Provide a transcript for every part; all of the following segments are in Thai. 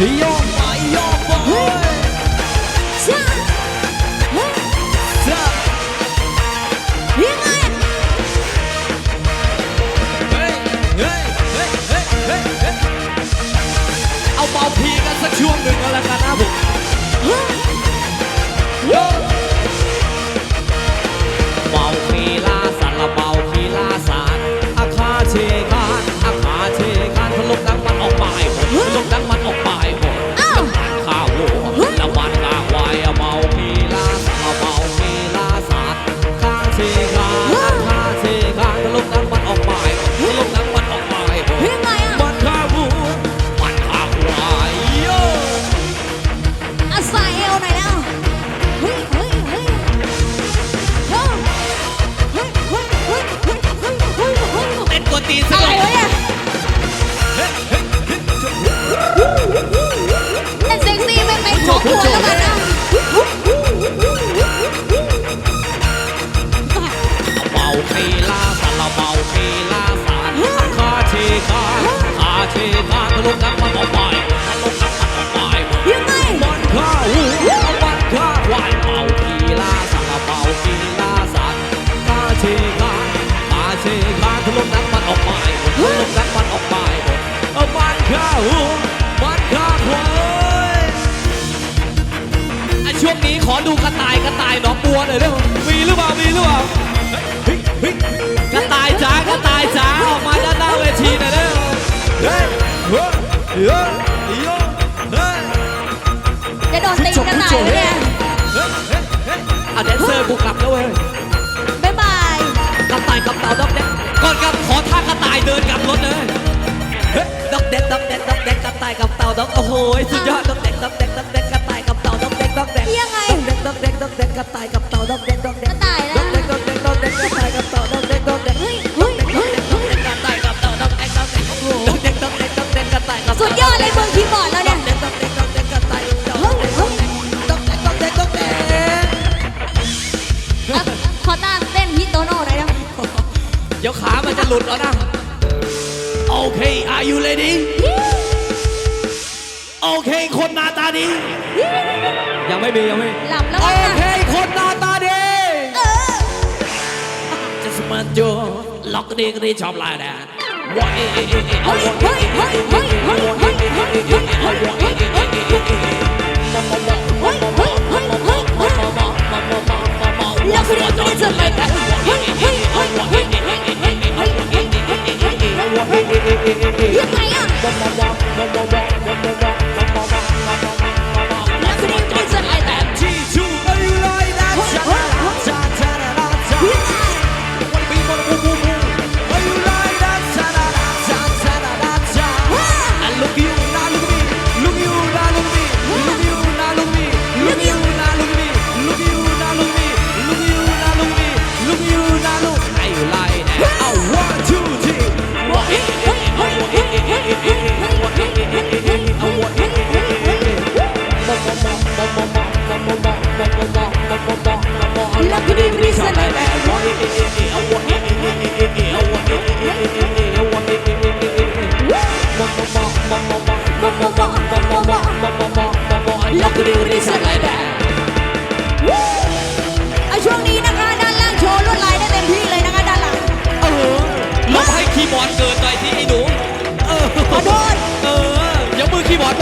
โยาเฮ้อาเป่าพีกันสักช่วงหนึ่งก็แล้วกันนะผม ระต่ายกระต่ายหนองบัวเน่อยเร็วมีหรือเปล่ามีหรือเปล่ากระต่ายจ๋ากระต่ายจ๋าออกมาด้านหน้าเวทีหน่อยเฮ้ยเฮ้ยเฮ้ยเฮ้ยจะโดนตีกระต่ายเนี่ยเอาแดนเซอร์กูกกลับแล้วเว้ยบ๊ายบายกระต่ายกับเต่าดอกเด็กก่อนกับขอท่ากระต่ายเดินกลับรถเลยดอกเดกดอกเดกดอกเด็กกระต่ายกับเต่าดอกโอ้โหสุดยอดดอกเดกดอกเดกดอกเด็กกระต่ายกับเต่าดอกเดกดอกเด็กยังไง ดอกเด็กดอกเด็กกระต่ายกับเต่าดอกเด็กดอกเด็กกระต่ายแล้ว ดอกเด็กดอกเด็กดอกเด็กกระต่ายกับเต่าดอกเด็กดอกเด็กเฮ้ยเฮ้ยเฮ้ยกระต่กับเต่าดอกเด็กดอกเด็กโอ้โหดอกเด็กดอกเด็กดอกเด็กกระต่กับสุดยอดเลยมือคีย์บอร์ดเราเนี่ย ดอกเด็กดอกเด็กกระต่ายกับเต่าดอกเด็กดอกเด็กดอกเด็กดอกเด็กดอกเด็ก เอาขอตามเต้นฮิตโตโน่หน่อยนะเดี๋ยวขามันจะหลุดแล้วนะ โอเค are you ready โอเค คนมาตาดี ยังไม่มียังไม่ จูล็อกดีกรีชอบลายแดงว้ายเอาว้ายเฮ้ยเฮ้ยเฮ้ยเฮ้ยเฮ้ยเฮ้ยเฮ้ยเฮ้ยเฮ้ยเฮ้ยเฮ้ยแล้วคุณจะไม่จะไม่แต่เฮ้ยเฮ้ยเฮ้ยเฮ้ยเฮ้ยเฮ้ยเฮ้ยเฮ้ยเฮ้ยเฮ้ยเฮ้ยยังไงอะ something ช่วงนี้นะคะ ด้านล่างโชว์ลวดลายได้เต็มที่เลยนะคะด้านหลังเออลบให้คีย์บอร์ดเกินหน่อที่ไอ้หนู เออขอโทษ เออเดี๋ยวมือคีย์บอร์ด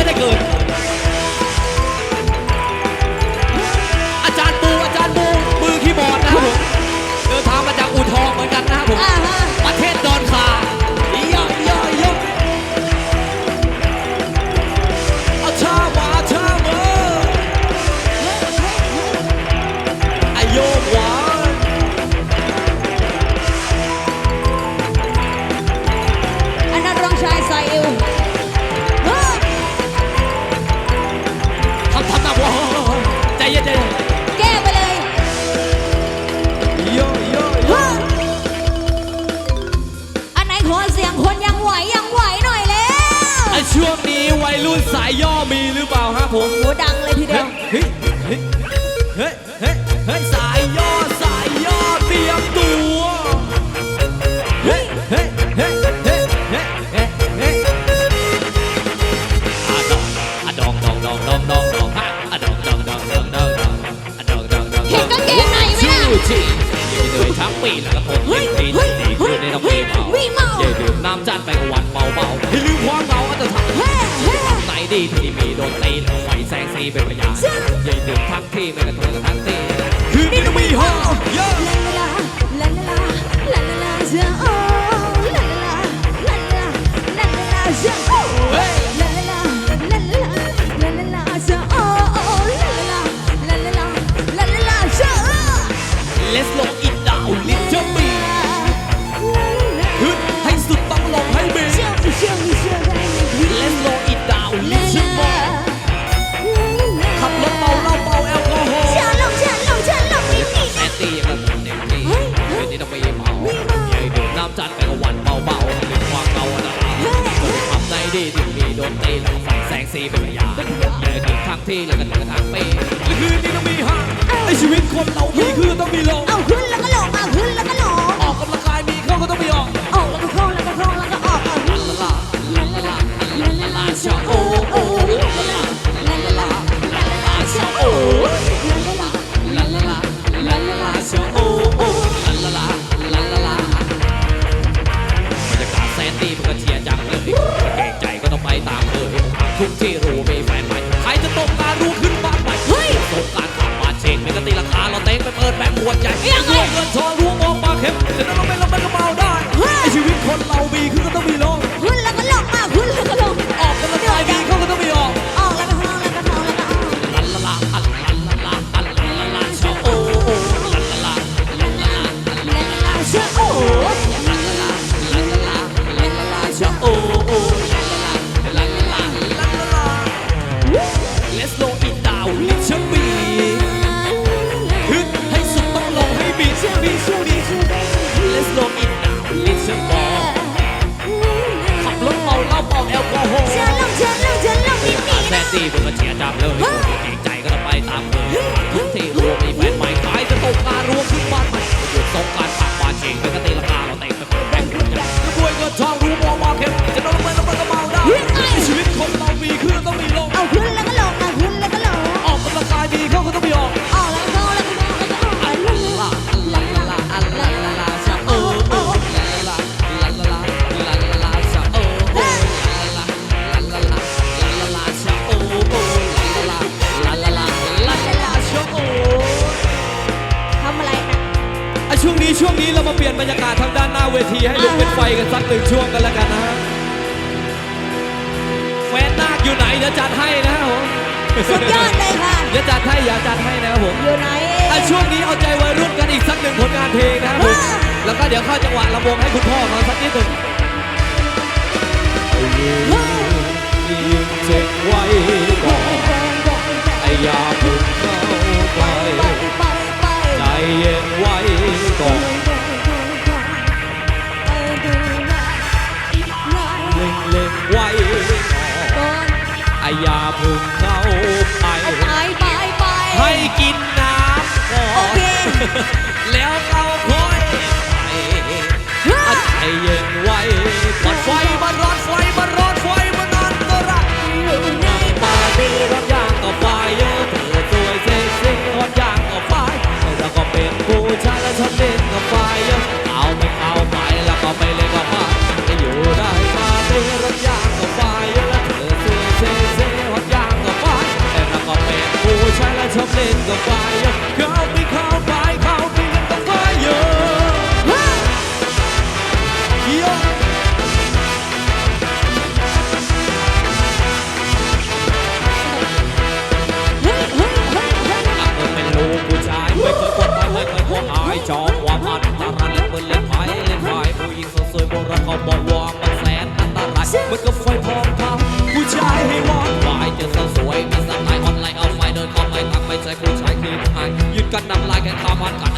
ตีเป็นพยานใหญ่ดึงทั้งที่ไม่กระทงกระทั้งที่ คือมีวีฮอล la la la la la la la la la มีและคืนนี้ต้องมีฮะไอชีวิตคนเรามีคือต้องมีลง เอาหึ้นแล้วก็ลงเอาหึ้นแล้วก็ลงออกกำลังกายมีเข้าก็ต้องมีออกออกแล้วก็โครงแล้วก็โครแล้วก็ออกเาหึ้นละละละละละละละละชโอโอละละละละละละละละลโอโอละละละละละละบรรากาตีมันก็เชียจังเลยเกรใจก็ต้องไปตามเลยทุกที่รู้ม ซี่มึงก็เฉียจับเลยกูเองใจก็ต้องไปตามเลยทุกที่รวมมีแฟนใหม่ขายจะตกงานรวมขึ้นบ้านใหม่หยุดสงการผักบ้านเชียงไปกตีราคาเราเตะไปเปิดแบงค์รุ่นใหญ่ด้วยเงินทองรู้มองมาเพียงจะต้องเงินต้องเงินก็เมาได้ชีวิตคนเรา จะจัดให้นะครัผมสุดยอดเลยค่ะอย่าจัดให้อย่าจัดให้นะครัผมอยู่ไหนช่วงนี้เอาใจวัยรุ่นกันอีกสักหนึ่งผลงานเพลงนะครัผมแล้วก็เดี๋ยวเข้าจังหวะลำวงให้คุณพ่อมาสักนิดหนึ่งยิ่งเจ็บไว้ก่อนอยาพิ่งเข้าไป Look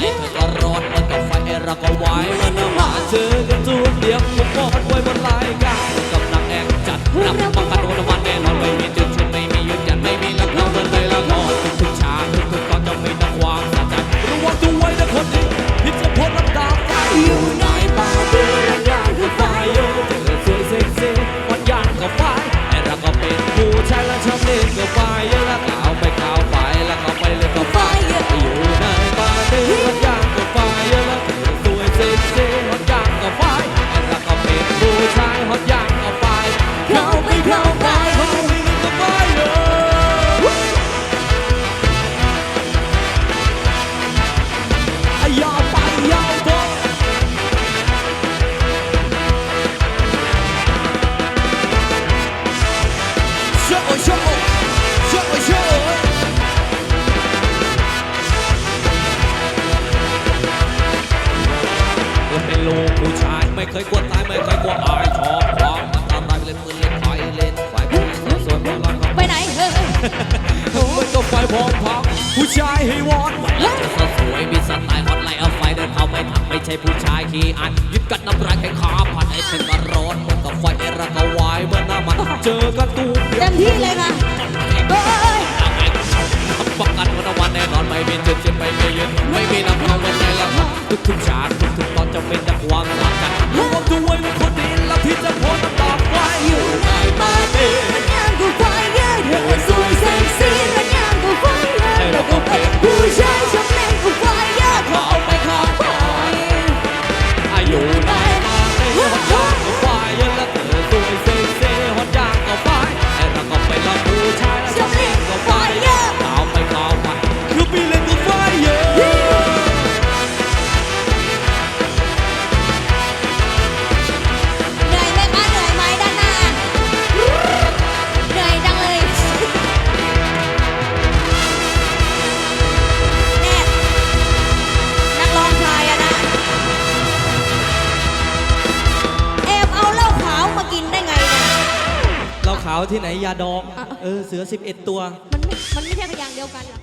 เธอก็รอดแล้วก็ไฟเอราก็ไหวแล้วนะมาเจอกัน ไม่กลัวอายชอบความอันตรายไปเล่นปืนเล่นไฟเล่นไฟผู้หญิงสวยๆมาลังไปไหนเฮ้ยมันก็ไฟพร้อมพังผู้ชายให้วอนแล้วจะสวยมีสไตล์ฮอตไลน์เอาไฟเดินเข้าไม่ทักไม่ใช่ผู้ชายขี้อายยึดกัดน้ำลายแข่งขาผัดให้เป็นมาร้อนเหมือนกับไฟเอรักเอาไว้เมื่อหน้ามันเจอกันตูมเดียวเต็มที่เลยค่ะเฮ้ยทำไมรับประกันวันวันแน่นอนไม่มีจุดจุดไม่มียืนไม่มีน้ำพังวันไหนละทุกทุกๆฉากทุกทุก รว ที่ไหนยาดอง เออเสือ 11 ตัว มันไม่มันไม่ใช่พยางค์เดียวกันเหรอ